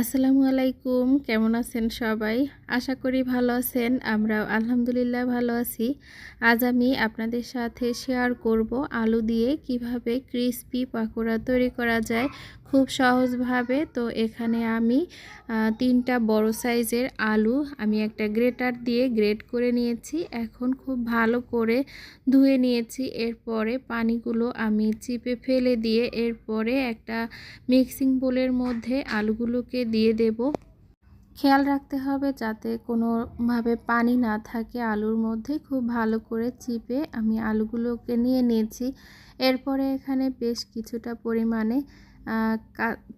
আসসালামু আলাইকুম, কেমন আছেন সবাই? আশা করি ভালো আছেন, আমরাও আলহামদুলিল্লাহ ভালো আছি। আজ আমি আপনাদের সাথে শেয়ার করব আলু দিয়ে কীভাবে ক্রিসপি পাকোড়া তৈরি করা যায় খুব সহজভাবে। তো এখানে আমি তিনটা বড় সাইজের আলু আমি একটা গ্রেটার দিয়ে গ্রেট করে নিয়েছি। এখন খুব ভালো করে ধুয়ে নিয়েছি। এরপরে পানিগুলো আমি চিপে ফেলে দিয়ে এরপরে একটা মিক্সিং বোলের মধ্যে আলুগুলোকে দিয়ে দেব। খেয়াল রাখতে হবে যাতে কোনোভাবে পানি না থাকে আলুর মধ্যে। খুব ভালো করে চিপে আমি আলুগুলোকে নিয়ে নিয়েছি। এরপরে এখানে বেশ কিছুটা পরিমাণে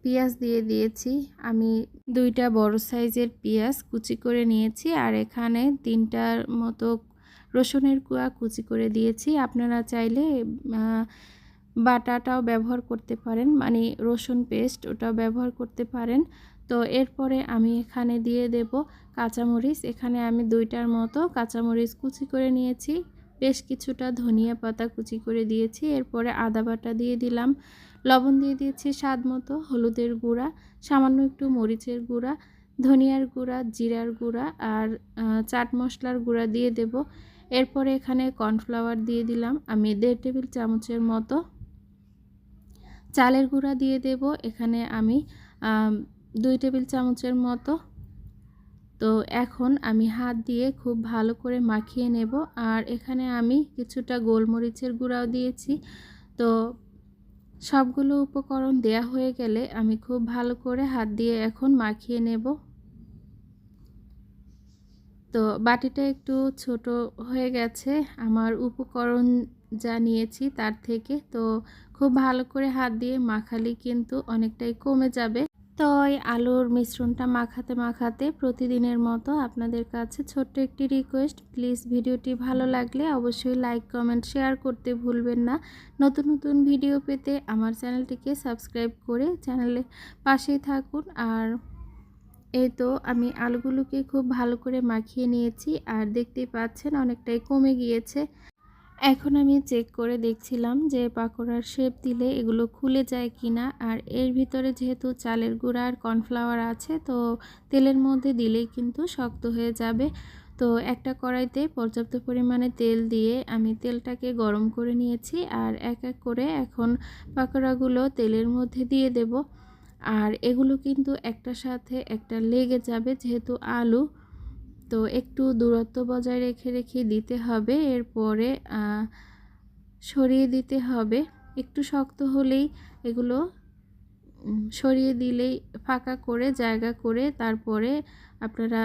পেঁয়াজ দিয়ে দিয়েছি। আমি দুইটা বড় সাইজের পেঁয়াজ কুচি করে নিয়েছি আর এখানে তিনটার মতো রসুনের কুয়া কুচি করে দিয়েছি। আপনারা চাইলে বাটাটাও ব্যবহার করতে পারেন মানে রসুন পেস্ট ওটাও ব্যবহার করতে পারেন। তো এরপরে আমি এখানে দিয়ে দেব কাঁচামরিচ। এখানে আমি দুইটার মতো কাঁচামরিচ কুচি করে নিয়েছি। বেশ কিছুটা ধনিয়া পাতা কুচি করে দিয়েছি। এরপরে আদা বাটা দিয়ে দিলাম। লবণ দিয়ে দিয়েছি স্বাদ মতো, হলুদের গুঁড়া, সামান্য একটু মরিচের গুঁড়া, ধনিয়ার গুঁড়া, জিরার গুঁড়া আর চাট মশলার গুঁড়া দিয়ে দেব। এরপরে এখানে কর্নফ্লাওয়ার দিয়ে দিলাম। আমি দেড় টেবিল চামচের মতো চালের গুঁড়া দিয়ে দেব। এখানে আমি দুই টেবিল চামচের মতো। তো এখন আমি হাত দিয়ে খুব ভালো করে মাখিয়ে নেব। আর এখানে আমি কিছুটা গোলমরিচের গুঁড়াও দিয়েছি। তো সবগুলো উপকরণ দেয়া হয়ে গেলে আমি খুব ভালো করে হাত দিয়ে এখন মাখিয়ে নেব। তো বাটিটা একটু ছোট হয়ে গেছে, আমার উপকরণ যা নিয়েছি তার থেকে। তো খুব ভালো করে হাত দিয়ে মাখালি কিন্তু অনেকটাই কমে যাবে। তো আলুর মিশ্রণটা মাখাতে মাখাতে প্রতিদিনের মতো আপনাদের কাছে ছোট্ট একটি রিকোয়েস্ট প্লিজ ভিডিওটি ভালো লাগলে অবশ্যই লাইক কমেন্ট শেয়ার করতে ভুলবেন না। নতুন নতুন ভিডিও পেতে আমার চ্যানেলটিকে সাবস্ক্রাইব করে চ্যানেলে পাশেই থাকুন। আর এই তো আমি আলুগুলোকে খুব ভালো করে মাখিয়ে নিয়েছি। আর দেখতেই পাচ্ছেন অনেকটাই কমে গিয়েছে। এখন আমি চেক করে দেখছিলাম যে পাকোড়ার শেপ দিলে এগুলো খুলে যায় কিনা। আর এর ভিতরে যেহেতু চালের গুঁড়া আর কর্নফ্লাওয়ার আছে, তো তেলের মধ্যে দিলেই কিন্তু শক্ত হয়ে যাবে। তো একটা কড়াইতে পর্যাপ্ত পরিমাণে তেল দিয়ে আমি তেলটাকে গরম করে নিয়েছি আর এক এক করে এখন পাকোড়াগুলো তেলের মধ্যে দিয়ে দেব। আর এগুলো কিন্তু একটার সাথে একটা লেগে যাবে, যেহেতু আলু। তো একটু দূরত্ব বজায় রেখে রেখে দিতে হবে। এরপরে সরিয়ে দিতে হবে। একটু শক্ত হলেই এগুলো সরিয়ে দিলেই ফাঁকা করে, জায়গা করে তারপরে আপনারা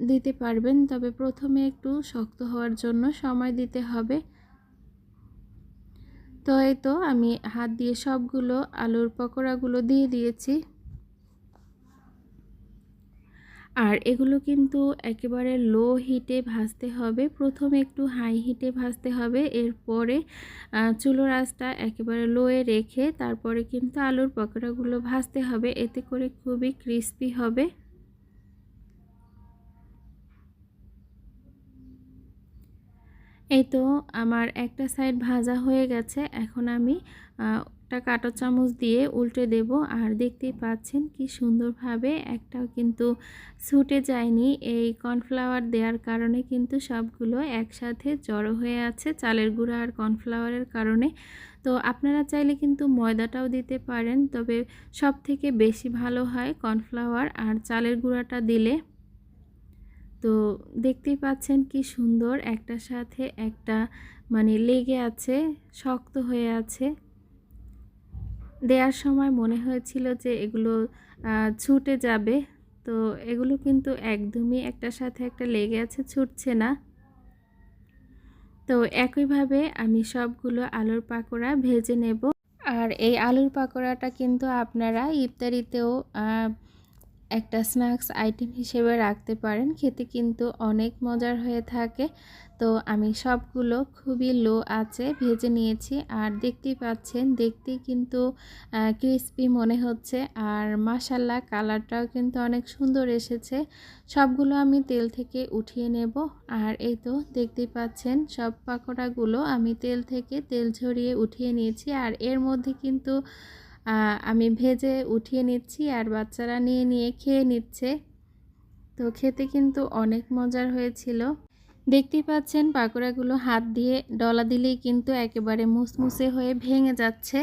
দিতে পারবেন। তবে প্রথমে একটু শক্ত হওয়ার জন্য সময় দিতে হবে। তো এই তো আমি হাত দিয়ে সবগুলো আলুর পকোড়াগুলো দিয়ে দিয়েছি। আর এগুলো কিন্তু একেবারে লো হিটে ভাজতে হবে। প্রথমে একটু হাই হিটে ভাজতে হবে। এরপরে চুলোর আঁচটা একেবারে লোয়ে রেখে তারপরে কিন্তু আলুর পকোড়াগুলো ভাজতে হবে। এতে করে খুবই ক্রিস্পি হবে। এই তো আমার একটা সাইড ভাজা হয়ে গেছে। এখন আমি একটা কাঁটো চামচ দিয়ে উল্টে দেব। আর দেখতেই পাচ্ছেন কি সুন্দরভাবে একটাও কিন্তু ছুটে যায়নি। এই কর্নফ্লাওয়ার দেওয়ার কারণে কিন্তু সবগুলো একসাথে জড়ো হয়ে আছে চালের গুঁড়া আর কর্নফ্লাওয়ারের কারণে। তো আপনারা চাইলে কিন্তু ময়দাটাও দিতে পারেন, তবে সব থেকে বেশি ভালো হয় কর্নফ্লাওয়ার আর চালের গুঁড়াটা দিলে। তো দেখতেই পাচ্ছেন কি সুন্দর, একটার সাথে একটা মানে লেগে আছে, শক্ত হয়ে আছে। দেওয়ার সময় মনে হয়েছিল যে এগুলো ছুটে যাবে। তো এগুলো কিন্তু একদমই একটার সাথে একটা লেগে আছে, ছুটছে না। তো একইভাবে আমি সবগুলো আলুর পাকোড়া ভেজে নেব। আর এই আলুর পাকোড়াটা কিন্তু আপনারা ইফতারিতেও একটা স্ন্যাক্স আইটেম হিসেবে রাখতে পারেন। খেতে কিন্তু অনেক মজার হয়ে থাকে। তো আমি সবগুলো খুবই লো আছে ভেজে নিয়েছি। আর দেখতেই পাচ্ছেন, দেখতেই কিন্তু ক্রিসপি মনে হচ্ছে। আর মাসাল্লা কালারটাও কিন্তু অনেক সুন্দর এসেছে। সবগুলো আমি তেল থেকে উঠিয়ে নেব। আর এই তো দেখতেই পাচ্ছেন, সব পাকোড়াগুলো আমি তেল থেকে তেল ঝরিয়ে উঠিয়ে নিয়েছি। আর এর মধ্যে কিন্তু আমি ভেজে উঠিয়ে নিচ্ছি আর বাচ্চারা নিয়ে নিয়ে খেয়ে নিচ্ছে। তো খেতে কিন্তু অনেক মজার হয়েছিল। দেখতেই পাচ্ছেন পাকোড়াগুলো হাত দিয়ে, ডলা দিলেই কিন্তু একেবারে মুসমুসে হয়ে ভেঙে যাচ্ছে।